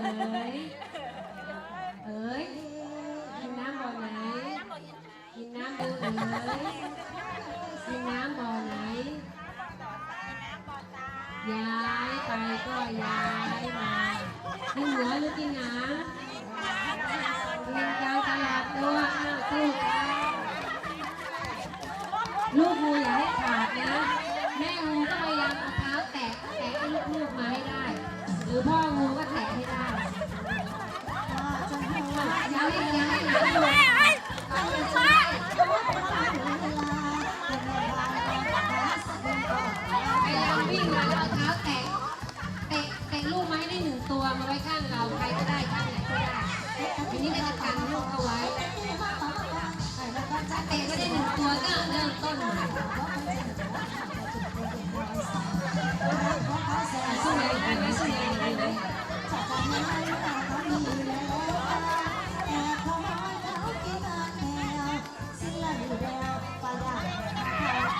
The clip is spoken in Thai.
เอ๋ยเอ๋ยกินน้ำบ่อไหนกินน้ำดูเอ๋ยกินน้ำบ่อไหน หรือพ่องูก็แตะให้ได้อย่าให้อย่าให้หลานหลุดพยายามวิ่งมาแล้วเอาเท้าแตะเตะเตะลูกไม้ได้หนึ่งตัวมาไว้ข้างเราใครก็ได้ข้างไหนก็ได้ทีนี้ก็จะกันลูกเอาไว้ถ้าเตะก็ได้หนึ่งตัวก็เริ่มต้นใหม่